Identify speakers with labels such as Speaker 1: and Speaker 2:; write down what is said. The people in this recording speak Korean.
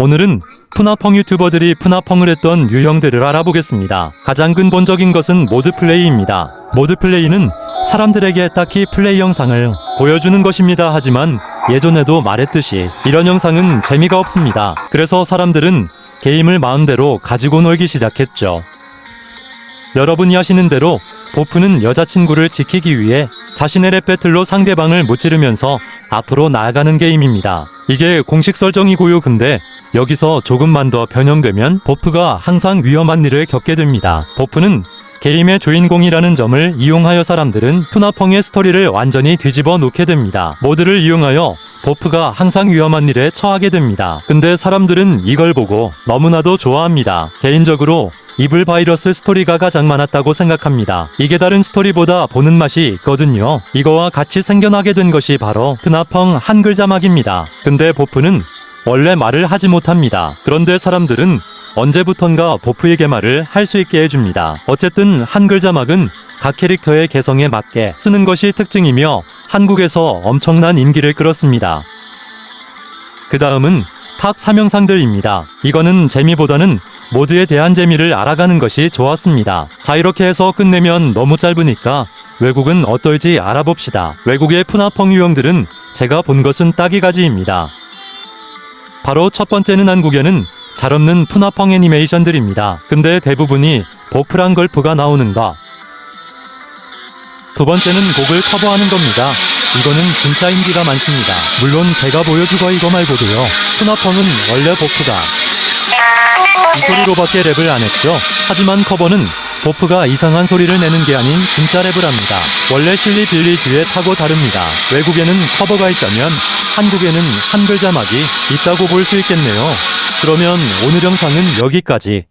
Speaker 1: 오늘은 푸나펑 유튜버들이 푸나펑을 했던 유형들을 알아보겠습니다. 가장 근본적인 것은 모드 플레이입니다. 모드 플레이는 사람들에게 딱히 플레이 영상을 보여주는 것입니다. 하지만 예전에도 말했듯이 이런 영상은 재미가 없습니다. 그래서 사람들은 게임을 마음대로 가지고 놀기 시작했죠. 여러분이 아시는 대로 보프는 여자친구를 지키기 위해 자신의 랩 배틀로 상대방을 무찌르면서 앞으로 나아가는 게임입니다. 이게 공식 설정이고요. 근데 여기서 조금만 더 변형되면 보프가 항상 위험한 일을 겪게 됩니다. 보프는 게임의 주인공이라는 점을 이용하여 사람들은 푸나펑의 스토리를 완전히 뒤집어 놓게 됩니다. 모드를 이용하여 보프가 항상 위험한 일에 처하게 됩니다. 근데 사람들은 이걸 보고 너무나도 좋아합니다. 개인적으로 이블 바이러스 스토리가 가장 많았다고 생각합니다. 이게 다른 스토리보다 보는 맛이 있거든요. 이거와 같이 생겨나게 된 것이 바로 푸나펑 한글 자막입니다. 근데 보프는 원래 말을 하지 못합니다. 그런데 사람들은 언제부턴가 보프에게 말을 할 수 있게 해줍니다. 어쨌든 한글 자막은 각 캐릭터의 개성에 맞게 쓰는 것이 특징이며 한국에서 엄청난 인기를 끌었습니다. 그 다음은 탑 사명상들입니다. 이거는 재미보다는 모드에 대한 재미를 알아가는 것이 좋았습니다. 자 이렇게 해서 끝내면 너무 짧으니까 외국은 어떨지 알아봅시다. 외국의 푸나펑 유형들은 제가 본 것은 따기 가지입니다. 바로 첫 번째는 한국에는 잘 없는 푸나펑 애니메이션들입니다. 근데 대부분이 보프랑 걸프가 나오는가. 두 번째는 곡을 커버하는 겁니다. 이거는 진짜 인기가 많습니다. 물론 제가 보여주거 이거 말고도요. 푸나펑은 원래 보프가 이 소리로밖에 랩을 안 했죠. 하지만 커버는 보프가 이상한 소리를 내는 게 아닌 진짜 랩을 합니다. 원래 실리 빌리 뒤에 타고 다릅니다. 외국에는 커버가 있다면 한국에는 한글 자막이 있다고 볼 수 있겠네요. 그러면 오늘 영상은 여기까지.